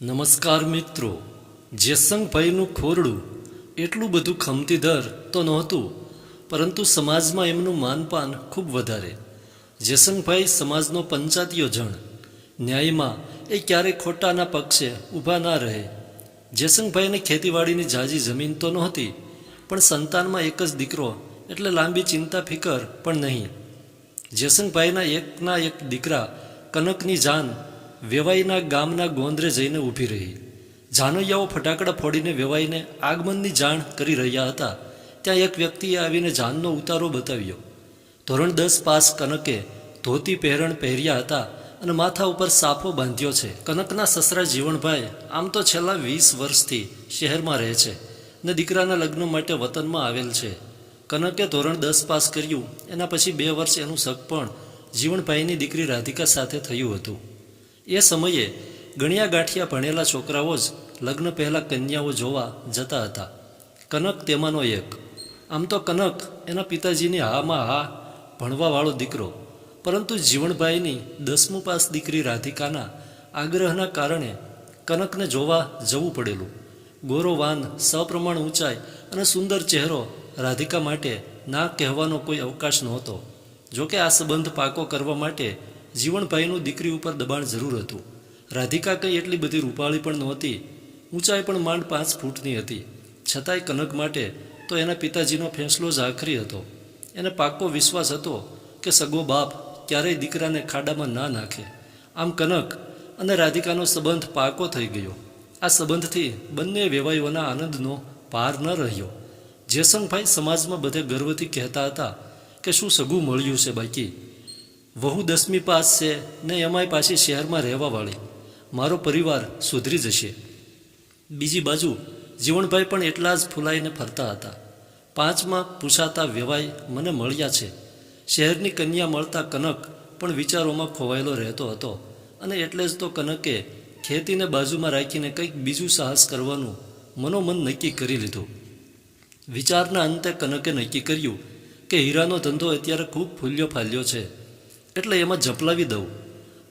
નમસ્કાર મિત્રો. જેસંગભાઈનું ખોરડું એટલું બધું ખમતીદર તો નહોતું, પરંતુ સમાજમાં એમનું માનપાન ખૂબ વધારે. જેસંગભાઈ સમાજનો પંચાતીયો જણ. ન્યાયમાં એ ક્યારેય ખોટાના પક્ષે ઊભા ના રહે. જેસંગભાઈને ખેતીવાડીની જાજી જમીન તો નહોતી, પણ સંતાનમાં એક જ દીકરો એટલે લાંબી ચિંતા ફિકર પણ નહીં. જેસંગભાઈના એકના એક દીકરા કનકની જાન વેવાઈના ગામના ગોંદરે જઈને ઊભી રહી. જાનૈયાઓ ફટાકડા ફોડીને વેવાઈને આગમનની જાણ કરી રહ્યા હતા. ત્યાં એક વ્યક્તિએ આવીને જાનનો ઉતારો બતાવ્યો. ધોરણ દસ પાસ કનકે ધોતી પહેરણ પહેર્યા હતા અને માથા ઉપર સાફો બાંધ્યો છે. કનકના સસરા જીવણભાઈ આમ તો છેલ્લા વીસ વર્ષથી શહેરમાં રહે છે ને દીકરાના લગ્ન માટે વતનમાં આવેલ છે. કનકે ધોરણ દસ પાસ કર્યું, એના પછી બે વર્ષ એનું સગપણ જીવણભાઈની દીકરી રાધિકા સાથે થયું હતું. એ સમયે ગણ્યા ગાંઠિયા ભણેલા છોકરાઓ જ લગ્ન પહેલાં કન્યાઓ જોવા જતા હતા. કનક તેમાંનો એક. આમ તો કનક એના પિતાજીની હામાં હા ભણવાવાળો દીકરો. પરંતુ જીવણભાઈની દસમું પાસ દીકરી રાધિકાના આગ્રહના કારણે કનકને જોવા જવું પડેલું. ગોરો વાન સપ્રમાણ ઊંચાઈ અને સુંદર ચહેરો રાધિકા માટે ના કહેવાનો કોઈ અવકાશ નહોતો. જોકે આ સંબંધ પાકો કરવા માટે જીવણભાઈનું દીકરી ઉપર દબાણ જરૂર હતું. રાધિકા કંઈ એટલી બધી રૂપાળી પણ નહોતી. ઊંચાઈ પણ માંડ પાંચ ફૂટની હતી. છતાંય કનક માટે તો એના પિતાજીનો ફેંસલો જ આખરી હતો. એને પાક્કો વિશ્વાસ હતો કે સગો બાપ ક્યારેય દીકરાને ખાડામાં ના નાખે. આમ કનક અને રાધિકાનો સંબંધ પાકો થઈ ગયો. આ સંબંધથી બંને વેવાઈઓના આનંદનો પાર ન રહ્યો. જેસંગભાઈ સમાજમાં બધે ગર્વથી કહેતા હતા કે શું સગું મળ્યું છે બાકી? વહુ દસમી પાસ છે ને એમાંય પાછી શહેરમાં રહેવાવાળી મારો પરિવાર સુધરી જશે. બીજી બાજુ જીવણભાઈ પણ એટલા જ ફૂલાઈને ફરતા હતા. પાંચમાં પૂછાતા વ્યવાય મને મળ્યા છે. શહેરની કન્યા મળતા કનક પણ વિચારોમાં ખોવાયેલો રહેતો હતો અને એટલે જ તો કનકે ખેતીને બાજુમાં રાખીને કંઈક બીજું સાહસ કરવાનું મનોમન નક્કી કરી લીધું. વિચારના અંતે કનકે નક્કી કર્યું કે હીરાનો ધંધો અત્યારે ખૂબ ફૂલ્યો ફાલ્યો છે. એટલે એમાં ઝપલાવી દઉં.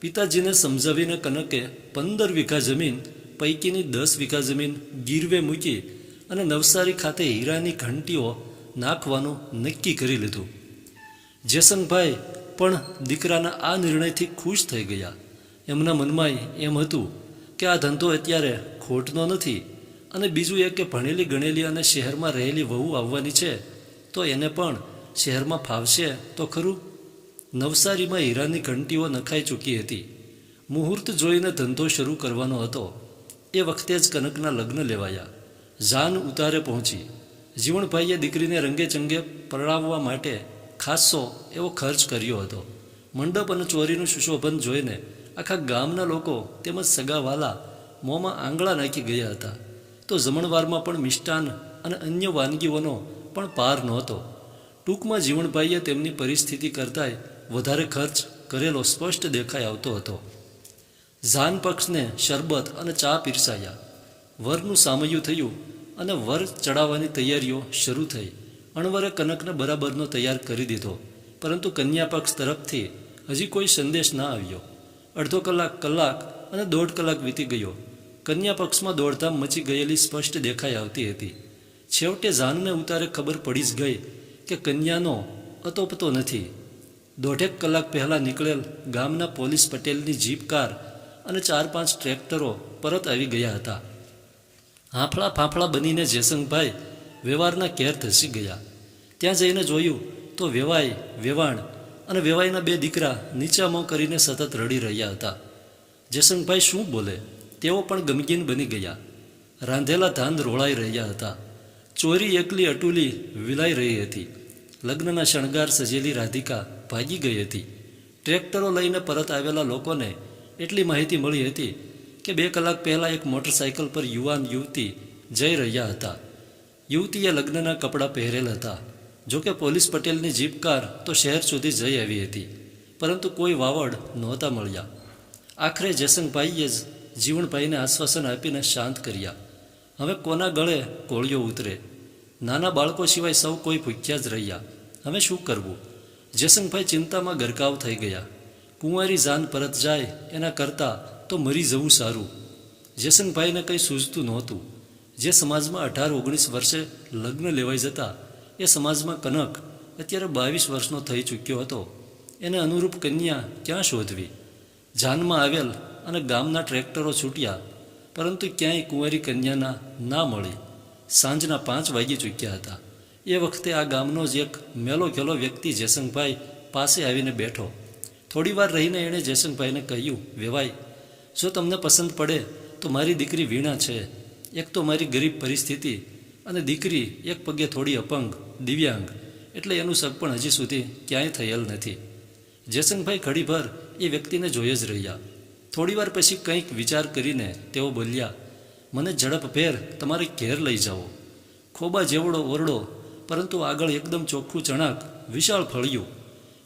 પિતાજીને સમજાવીને કનકે પંદર વીઘા જમીન, પૈકીની દસ વીઘા જમીન ગીરવે મૂકી અને નવસારી ખાતે હીરાની ઘંટીઓ નાખવાનું નક્કી કરી લીધું. જેસંગભાઈ પણ દીકરાના આ નિર્ણયથી ખુશ થઈ ગયા. એમના મનમાં એમ હતું કે આ ધંધો અત્યારે ખોટનો નથી અને બીજું એ કે ભણેલી ગણેલી અને શહેરમાં રહેલી વહુ આવવાની છે તો એને પણ શહેરમાં ફાવશે તો ખરું? નવસારીમાં હીરાની ઘંટીઓ નખાઈ ચૂકી હતી. મુહૂર્ત જોઈને ધંધો શરૂ કરવાનો હતો. એ વખતે જ કનકના લગ્ન લેવાયા. જાન ઉતારે પહોંચી. જીવણભાઈએ દીકરીને રંગે ચંગે પરણાવવા માટે ખાસો એવો ખર્ચ કર્યો હતો. મંડપ અને ચોરીનું સુશોભન જોઈને આખા ગામના લોકો તેમજ સગાવાલા મોંમાં આંગળા નાખી ગયા હતા. તો જમણવારમાં પણ મિષ્ટાન અને અન્ય વાનગીઓનો પણ પાર નહોતો. ટૂંકમાં જીવણભાઈએ તેમની પરિસ્થિતિ કરતાંય વધારે ખર્ચ કરેલો સ્પષ્ટ દેખાઈ આવતો હતો. ઝાન પક્ષને શરબત અને ચા પીરસાયા. વરનું સામયું થયું અને વર ચડાવવાની તૈયારીઓ શરૂ થઈ. અણવરે કનકને બરાબરનો તૈયાર કરી દીધો. પરંતુ કન્યા પક્ષ તરફથી હજી કોઈ સંદેશ ના આવ્યો. અડધો કલાક કલાક અને દોઢ કલાક વીતી ગયો. કન્યા પક્ષમાં દોડધામ મચી ગયેલી સ્પષ્ટ દેખાઈ આવતી હતી. છેવટે ઝાનને ઉતારે ખબર પડી જ ગઈ કે કન્યાનો અતોપતો નથી. દોઢેક કલાક પહેલાં નીકળેલ ગામના પોલીસ પટેલની જીપ કાર અને ચાર પાંચ ટ્રેક્ટરો પરત આવી ગયા હતા. હાંફળા ફાંફળા બનીને જેસંગભાઈ વ્યવહારના કેર ધસી ગયા. ત્યાં જઈને જોયું તો વેવાઈ, વેવાણ અને વેવાઈના બે દીકરા નીચામાં કરીને સતત રડી રહ્યા હતા. જયસંગભાઈ શું બોલે? તેઓ પણ ગમગીન બની ગયા. રાંધેલા ધાન રોળાઈ રહ્યા હતા. ચોરી એકલી અટુલી વિલાઈ રહી હતી. લગ્નના શણગાર સજેલી રાધિકા ભાગી ગઈ હતી. ટ્રેક્ટરો લઈને પરત આવેલા લોકોને એટલી માહિતી મળી હતી કે બે કલાક પહેલાં એક મોટરસાયકલ પર યુવાન યુવતી જઈ રહ્યા હતા. યુવતીએ લગ્નના કપડાં પહેરેલ હતા. જોકે પોલીસ પટેલની જીપ કાર તો શહેર સુધી જઈ આવી હતી, પરંતુ કોઈ વાવડ નહોતા મળ્યા. આખરે જયસંગભાઈએ જ જીવણભાઈને આશ્વાસન આપીને શાંત કર્યા. હવે કોના ગળે કોળિયો ઉતરે? નાના બાળકો સિવાય સૌ કોઈ ભૂખ્યા જ રહ્યા. હવે શું કરવું? જયસંગભાઈ ચિંતામાં ગરકાવ થઈ ગયા. કુંવારી જાન પરત જાય એના કરતાં તો મરી જવું સારું. જયસંગભાઈને કંઈ સૂઝતું નહોતું. જે સમાજમાં અઢાર ઓગણીસ વર્ષે લગ્ન લેવાઈ જતા, એ સમાજમાં કનક અત્યારે બાવીસ વર્ષનો થઈ ચૂક્યો હતો. એને અનુરૂપ કન્યા ક્યાં શોધવી? જાનમાં આવેલ અને ગામના ટ્રેક્ટરો છૂટ્યા, પરંતુ ક્યાંય કુંવારી કન્યાના ના મળી. સાંજના પાંચ વાગી ચૂક્યા હતા. એ વખતે આ ગામનો જ એક મેલો ખેલો વ્યક્તિ જયસંગભાઈ પાસે આવીને બેઠો. થોડીવાર રહીને એણે જયસંગભાઈને કહ્યું વેવાય જો તમને પસંદ પડે તો મારી દીકરી વીણા છે. એક તો મારી ગરીબ પરિસ્થિતિ અને દીકરી એક પગે થોડી અપંગ, દિવ્યાંગ, એટલે એનું સગપણ હજી સુધી ક્યાંય થયેલ નથી. જયસંગભાઈ ઘડીભર એ વ્યક્તિને જોઈ જ રહ્યા. થોડીવાર પછી કંઈક વિચાર કરીને તેઓ બોલ્યા, મને ઝડપભેર તમારે ઘેર લઈ જાઓ. ખોબા જેવડો ઓરડો પરંતુ આગળ એકદમ ચોખ્ખું ચણાક વિશાળ ફળિયું.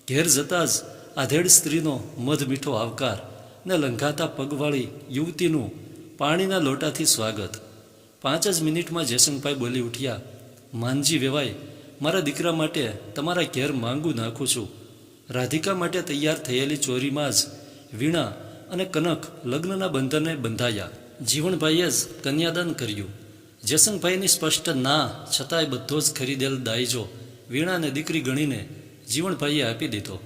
ઘેર જતાં જ આધેડ સ્ત્રીનો મધ મીઠો આવકાર ને લંઘાતા પગવાળી યુવતીનું પાણીના લોટાથી સ્વાગત. પાંચ જ મિનિટમાં જયસંગભાઈ બોલી ઉઠ્યા, માનજી વેવાય, મારા દીકરા માટે તમારા ઘેર માંગુ નાખું છું. રાધિકા માટે તૈયાર થયેલી ચોરીમાં જ વીણા અને કનક લગ્નના બંધને બંધાયા. જીવણભાઈએ જ કન્યાદાન કર્યું. જયસંગભાઈની સ્પષ્ટ ના, છતાંય બધો જ ખરીદેલ દાયજો, વીણાને દીકરી ગણીને જીવણભાઈએ આપી દીધો.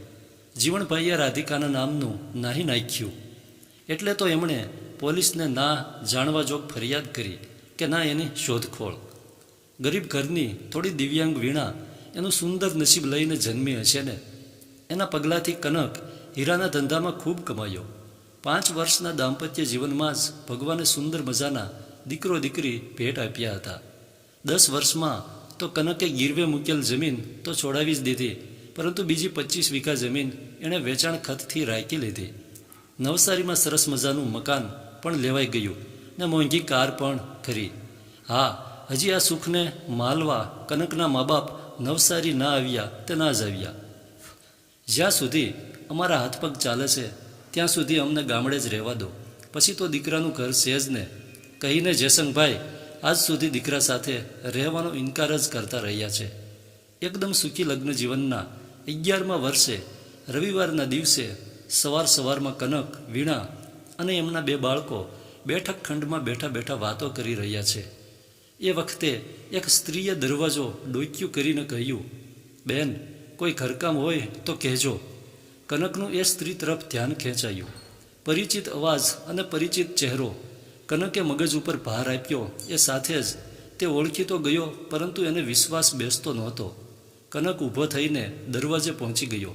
જીવણભાઈએ રાધિકાના નામનું નાહી નાખ્યું. એટલે તો એમણે પોલીસને ના જાણવા જોગ ફરિયાદ કરી કે ના એની શોધખોળ. ગરીબ ઘરની થોડી દિવ્યાંગ વીણા એનું સુંદર નસીબ લઈને જન્મી હશે ને? એના પગલાંથી કનક હીરાના ધંધામાં ખૂબ કમાયો. પાંચ વર્ષના દાંપત્ય જીવનમાં જ ભગવાને સુંદર મજાના દીકરો દીકરી ભેટ આપ્યા હતા. દસ વર્ષમાં તો કનકે ગીરવે મૂકેલ જમીન તો છોડાવી જ દીધી, પરંતુ બીજી પચીસ વીઘા જમીન એણે વેચાણ ખતથી રાખી લીધી. નવસારીમાં સરસ મજાનું મકાન પણ લેવાઈ ગયું ને મોંઘી કાર પણ ખરી. હા, હજી આ સુખને માલવા કનકના મા બાપ નવસારી ના આવ્યા તે ના જ આવ્યા. જ્યાં સુધી અમારા હાથ પગ ચાલે છે, ત્યાં સુધી અમને ગામડે જ રહેવા દો. પછી તો દીકરાનું ઘર છે જ ને કહીને જયસંગભાઈ આજ સુધી દીકરા સાથે રહેવાનો ઇનકાર જ કરતા રહ્યા છે. એકદમ સુખી લગ્ન જીવનના અગિયારમા વર્ષે, રવિવારના દિવસે સવાર સવારમાં કનક, વીણા અને એમના બે બાળકો બેઠક ખંડમાં બેઠા બેઠા વાતો કરી રહ્યા છે. એ વખતે એક સ્ત્રીએ દરવાજો ડોક્યું કરીને કહ્યું, બેન, કોઈ ઘરકામ હોય તો કહેજો. કનકનું એ સ્ત્રી તરફ ધ્યાન ખેંચાયું. પરિચિત અવાજ અને પરિચિત ચહેરો કનકે મગજ ઉપર ભાર આપ્યો. એ સાથે જ તે ઓળખી તો ગયો, પરંતુ એને વિશ્વાસ બેસતો નહોતો. કનક ઊભો થઈને દરવાજે પહોંચી ગયો.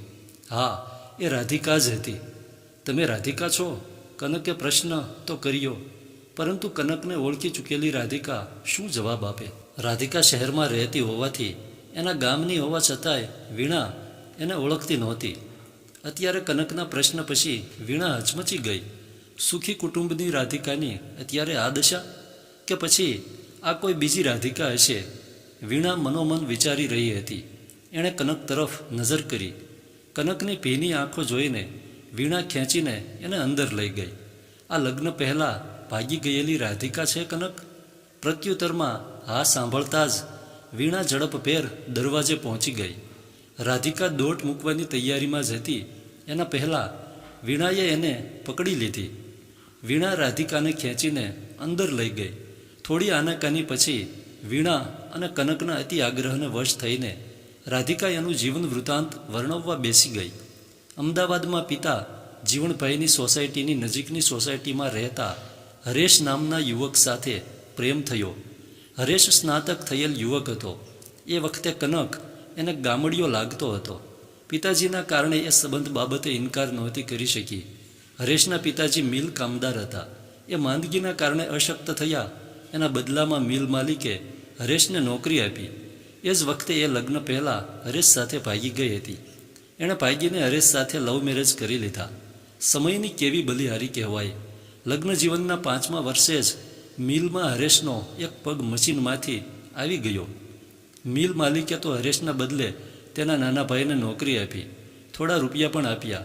હા, એ રાધિકા જ હતી. તમે રાધિકા છો? કનકે પ્રશ્ન તો કર્યો, પરંતુ કનકને ઓળખી ચૂકેલી રાધિકા શું જવાબ આપે? રાધિકા શહેરમાં રહેતી હોવાથી એના ગામની હોવા છતાંય વીણા એને ઓળખતી નહોતી. અત્યારે કનકના પ્રશ્ન પછી વીણા હચમચી ગઈ. સુખી કુટુંબની રાધિકાની અત્યારે આ દશા? કે પછી આ કોઈ બીજી રાધિકા હશે? વીણા મનોમન વિચારી રહી હતી. એણે કનક તરફ નજર કરી. કનકની ભીની આંખો જોઈને વીણા ખેંચીને એને અંદર લઈ ગઈ. આ લગ્ન પહેલાં ભાગી ગયેલી રાધિકા છે કનક? પ્રત્યુત્તરમાં હા સાંભળતા જ વીણા ઝડપભેર દરવાજે પહોંચી ગઈ. રાધિકા દોટ મૂકવાની તૈયારીમાં જ હતી. એના પહેલાં વીણાએ એને પકડી લીધી. વીણા રાધિકાને ખેંચીને અંદર લઈ ગઈ. થોડી આનાકાની પછી વીણા અને કનકના અતિ આગ્રહને વશ થઈને રાધિકા એનું જીવન વૃત્તાંત વર્ણવવા બેસી ગઈ. અમદાવાદમાં પિતા જીવણભાઈની સોસાયટીની નજીકની સોસાયટીમાં રહેતા હરેશ નામના યુવક સાથે પ્રેમ થયો. હરેશ સ્નાતક થયેલ યુવક હતો. એ વખતે કનક એને ગામડિયો લાગતો હતો. પિતાજીના કારણે એ સંબંધ બાબતે ઇનકાર નહોતી કરી શકી. હરેશના પિતાજી મિલ કામદાર હતા. એ માંદગીના કારણે અશક્ત થયા. એના બદલામાં મિલ માલિકે હરેશને નોકરી આપી. એ જ વખતે એ લગ્ન પહેલાં હરેશ સાથે ભાગી ગઈ હતી. એણે ભાગીને હરેશ સાથે લવ મેરેજ કરી લીધા. સમયની કેવી બલિહારી કહેવાય. લગ્ન જીવનના પાંચમા વર્ષે જ મિલમાં હરેશનો એક પગ મશીનમાંથી આવી ગયો. મિલ માલિકે તો હરેશના બદલે તેના નાના ભાઈને નોકરી આપી. થોડા રૂપિયા પણ આપ્યા.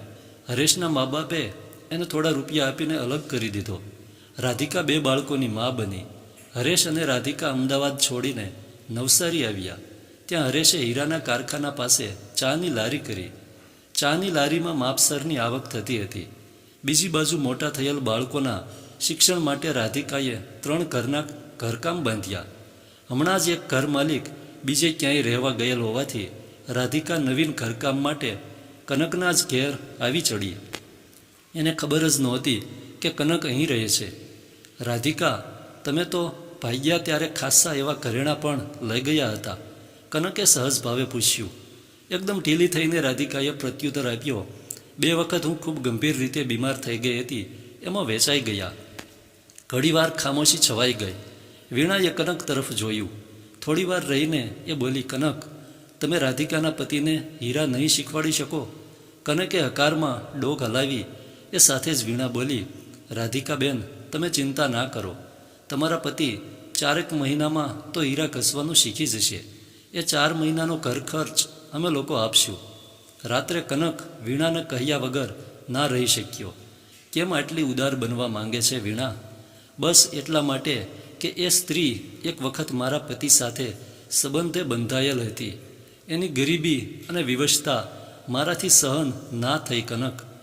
હરેશના મા બાપે એને થોડા રૂપિયા આપીને અલગ કરી દીધો. રાધિકા બે બાળકોની મા બની. હરેશ અને રાધિકા અમદાવાદ છોડીને નવસારી આવ્યા. ત્યાં હરેશે હીરાના કારખાના પાસે ચાની લારી કરી. ચાની લારીમાં માપસરની આવક થતી હતી. બીજી બાજુ મોટા થયેલ બાળકોના શિક્ષણ માટે રાધિકાએ ત્રણ ઘરના ઘરકામ બાંધ્યા. હમણાં જ એક ઘર માલિક બીજે ક્યાંય રહેવા ગયેલ હોવાથી રાધિકા નવીન ઘરકામ માટે કનકના જ ઘેર આવી ચડી એને ખબર જ નહોતી કે કનક અહીં રહે છે. રાધિકા, તમે તો ભાગ્યા ત્યારે ખાસ્સા એવા ઘરેણાં પણ લઈ ગયા હતા. કનકે સહજ ભાવે પૂછ્યું. એકદમ ઢીલી થઈને રાધિકાએ પ્રત્યુત્તર આપ્યો, બે વખત હું ખૂબ ગંભીર રીતે બીમાર થઈ ગઈ હતી, એમાં વેચાઈ ગયા. ઘડીવાર ખામોશી છવાઈ ગઈ. વીણાએ કનક તરફ જોયું. થોડીવાર રહીને એ બોલી, કનક, તમે રાધિકાના પતિને હીરા નહીં શીખવાડી શકો? કનકે હકારમાં ડોક હલાવી એ સાથે જ વીણા બોલી, રાધિકાબેન, તમે ચિંતા ના કરો. તમારા પતિ ચારેક મહિનામાં તો હીરા ઘસવાનું શીખી જશે. એ ચાર મહિનાનો ઘર ખર્ચ અમે લોકો આપશું. રાત્રે કનક વીણાને કહ્યા વગર ના રહી શક્યો. કેમ આટલી ઉદાર બનવા માંગે છે વીણા? બસ એટલા માટે કે એ સ્ત્રી એક વખત મારા પતિ સાથે સંબંધે બંધાયેલ હતી. એની ગરીબી અને વિવશતા મારાથી સહન ના થઈ કનક.